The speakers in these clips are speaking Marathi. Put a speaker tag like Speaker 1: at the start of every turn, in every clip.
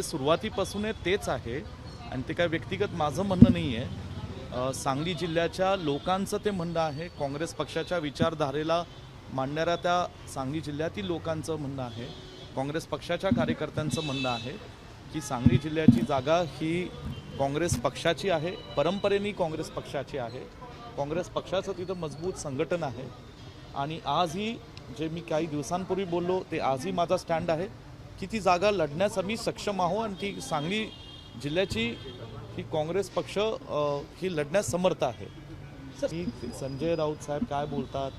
Speaker 1: जे सुरुवातीपासून आहे तेच आहे आणि ते काय व्यक्तिगत माझं म्हणणं नाही आहे. सांगली जिल्ह्याच्या लोकांचं ते म्हणणं आहे. काँग्रेस पक्षाच्या विचारधारेला मांडणाऱ्या त्या सांगली जिल्ह्यातील लोकांचं म्हणणं आहे. काँग्रेस पक्षाच्या कार्यकर्त्यांचं म्हणणं आहे की सांगली जिल्ह्याची जागा ही काँग्रेस पक्षाची आहे. परंपरेने काँग्रेस पक्षाची आहे. काँग्रेस पक्षाचं तिथं मजबूत संघटन आहे. आणि आजही जे मी काही दिवसांपूर्वी बोललो ते आजही माझा स्टँड आहे. की ती जागा लढण्यास आम्ही सक्षम आहो आणि ती सांगली जिल्ह्याची ही काँग्रेस पक्ष ही लढण्यास समर्थ आहे. की संजय राऊत साहेब काय बोलतात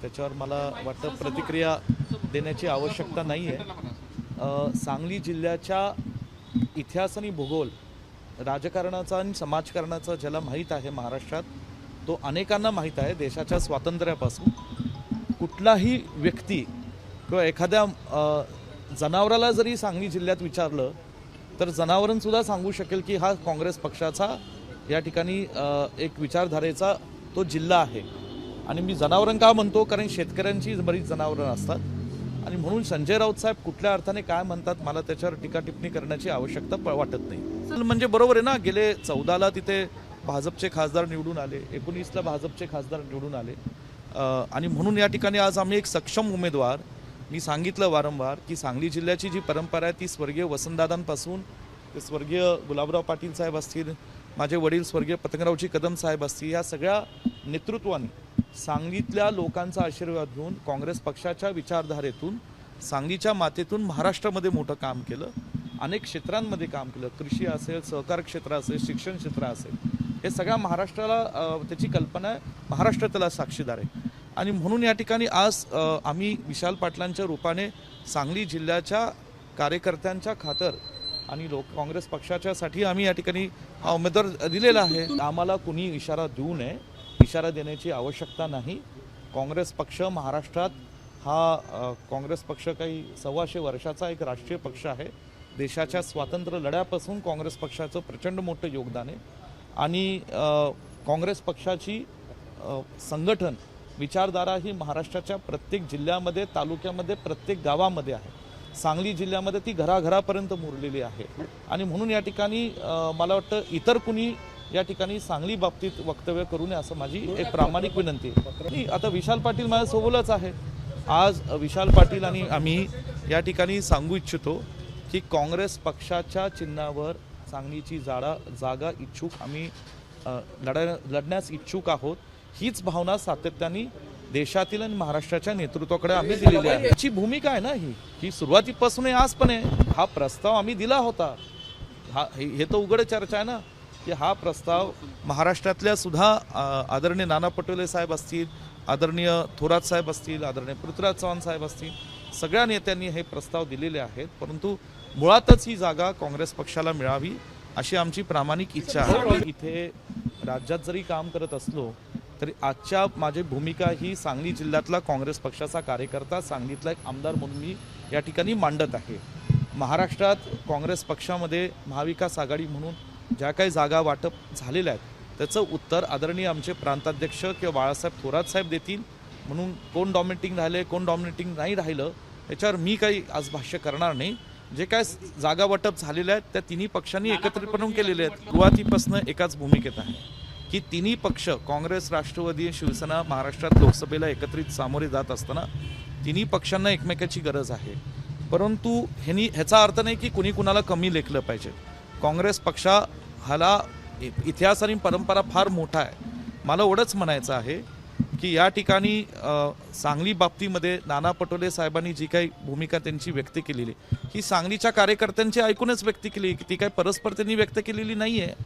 Speaker 1: त्याच्यावर मला वाटतं प्रतिक्रिया देण्याची आवश्यकता नाही आहे सांगली जिल्ह्याच्या इतिहास आणि भूगोल राजकारणाचा आणि समाजकारणाचा ज्याला माहीत आहे महाराष्ट्रात तो अनेकांना माहीत आहे देशाच्या स्वातंत्र्यापासून. कुठलाही व्यक्ती किंवा एखाद्या जनावराला जरी सांगली जिल्ह्यात विचारलं तर जनावरांसुद्धा सांगू शकेल की हा काँग्रेस पक्षाचा या ठिकाणी एक विचारधारेचा तो जिल्हा आहे. आणि मी जनावरं का म्हणतो? कारण शेतकऱ्यांची बरीच जनावरं असतात. आणि म्हणून संजय राऊत साहेब कुठल्या अर्थाने काय म्हणतात मला त्याच्यावर टीका टिप्पणी करण्याची आवश्यकता प- वाटत नाही. म्हणजे बरोबर आहे ना गेले चौदाला तिथे भाजपचे खासदार निवडून आले एकोणीसला भाजपचे खासदार निवडून आले. आणि म्हणून या ठिकाणी आज आम्ही एक सक्षम उमेदवार मी सांगितलं वारंवार की सांगली जिल्ह्याची जी परंपरा आहे ती स्वर्गीय वसंतदादांपासून ते स्वर्गीय गुलाबराव पाटील साहेब असतील माझे वडील स्वर्गीय पतंगरावजी कदम साहेब असतील या सगळ्या नेतृत्वाने सांगलीतल्या लोकांचा आशीर्वाद घेऊन काँग्रेस पक्षाच्या विचारधारेतून सांगलीच्या मातेतून महाराष्ट्रामध्ये मोठं काम केलं अनेक क्षेत्रांमध्ये काम केलं कृषी असेल सहकार क्षेत्र असेल शिक्षण क्षेत्र असेल हे सगळ्या महाराष्ट्राला त्याची कल्पना आहे महाराष्ट्र त्याला साक्षीदार आहे. आणि म्हणून या ठिकाणी आज आम्ही विशाल पाटलांच्या रूपाने सांगली जिल्ह्याच्या कार्यकर्त्यांच्या खातर आणि लोक काँग्रेस पक्षाच्यासाठी आम्ही या ठिकाणी हा उमेदवार दिलेला आहे. आम्हाला कुणी इशारा देऊ नये इशारा देण्याची आवश्यकता नाही. काँग्रेस पक्ष महाराष्ट्रात हा काँग्रेस पक्ष काही सव्वाशे वर्षाचा एक राष्ट्रीय पक्ष आहे. देशाच्या स्वातंत्र्य लढ्यापासून काँग्रेस पक्षाचं प्रचंड मोठं योगदान आहे. आणि काँग्रेस पक्षाची संघटन विचारधारा ही महाराष्ट्राच्या प्रत्येक जिल्ह्यामध्ये तालुक्यामध्ये प्रत्येक गावामध्ये आहे. सांगली जिल्ह्यामध्ये ती घराघरापर्यंत मुरलेली आहे. आणि म्हणून या ठिकाणी मला वाटतं इतर कुणी या ठिकाणी सांगली बाबतीत वक्तव्य करू नये असं माझी एक प्रामाणिक विनंती आहे. आता विशाल पाटील माझ्यासोबतच आहे. आज विशाल पाटील आणि आम्ही या ठिकाणी सांगू इच्छितो की काँग्रेस पक्षाच्या चिन्हावर सांगलीची जाडा जागा इच्छुक आम्ही लढा लढण्यास इच्छुक आहोत. हीच भावना सातत्याने देशातील आणि महाराष्ट्राच्या नेतृत्वाकडे आम्ही दिलेली आहे. याची भूमिका आहे ना ही? ही सुरुवातीपासून आहे, आज पण आहे. हा प्रस्ताव आम्ही दिला होता. हा हे तर उघड चर्चा आहे ना की हा प्रस्ताव महाराष्ट्रातल्या सुद्धा आदरणीय नाना पटोले साहेब असतील आदरणीय थोरात साहेब असतील आदरणीय पृथ्वीराज चव्हाण साहेब असतील सगळ्या नेत्यांनी हे प्रस्ताव दिलेले आहेत. परंतु मुळातच ही जागा काँग्रेस पक्षाला मिळावी अशी आमची प्रामाणिक इच्छा आहे. इथे राज्यात जरी काम करत असलो तरी आजच्या माझी भूमिका ही सांगली जिल्ह्यातला काँग्रेस पक्षाचा कार्यकर्ता सांगलीतला एक आमदार म्हणून मी या ठिकाणी मांडत आहे. महाराष्ट्रात काँग्रेस पक्षामध्ये महाविकास आघाडी म्हणून ज्या काही जागा वाटप झालेल्या आहेत त्याचं उत्तर आदरणीय आमचे प्रांताध्यक्ष किंवा बाळासाहेब थोरात साहेब देतील. म्हणून कोण डॉमिनेटिंग राहिले कोण डॉमिनेटिंग नाही राहिलं याच्यावर मी काही आज भाष्य करणार नाही. जे काय जागा वाटप झालेल्या आहेत त्या तिन्ही पक्षांनी एकत्रितपणे केलेले आहेत. सुरुवातीपासून एकाच भूमिकेत आहे. की तिन्ही पक्ष काँग्रेस राष्ट्रवादी शिवसेना महाराष्ट्रात लोकसभेला एकत्रित सामोरे जात असताना तिन्ही पक्षांना एकमेकाची गरज आहे. परंतु ह्यांनी ह्याचा अर्थ नाही की कुणी कुणाला कमी लेखलं पाहिजे. काँग्रेस पक्षा हाला इ- इतिहास आणि परंपरा फार मोठा आहे. मला एवढंच म्हणायचं आहे की या ठिकाणी सांगली बाबतीमध्ये नाना पटोले साहेबांनी जी काही भूमिका त्यांची व्यक्त केलेली ही सांगलीच्या कार्यकर्त्यांची ऐकूनच व्यक्त केली ती काही परस्पर त्यांनी व्यक्त केलेली नाही आहे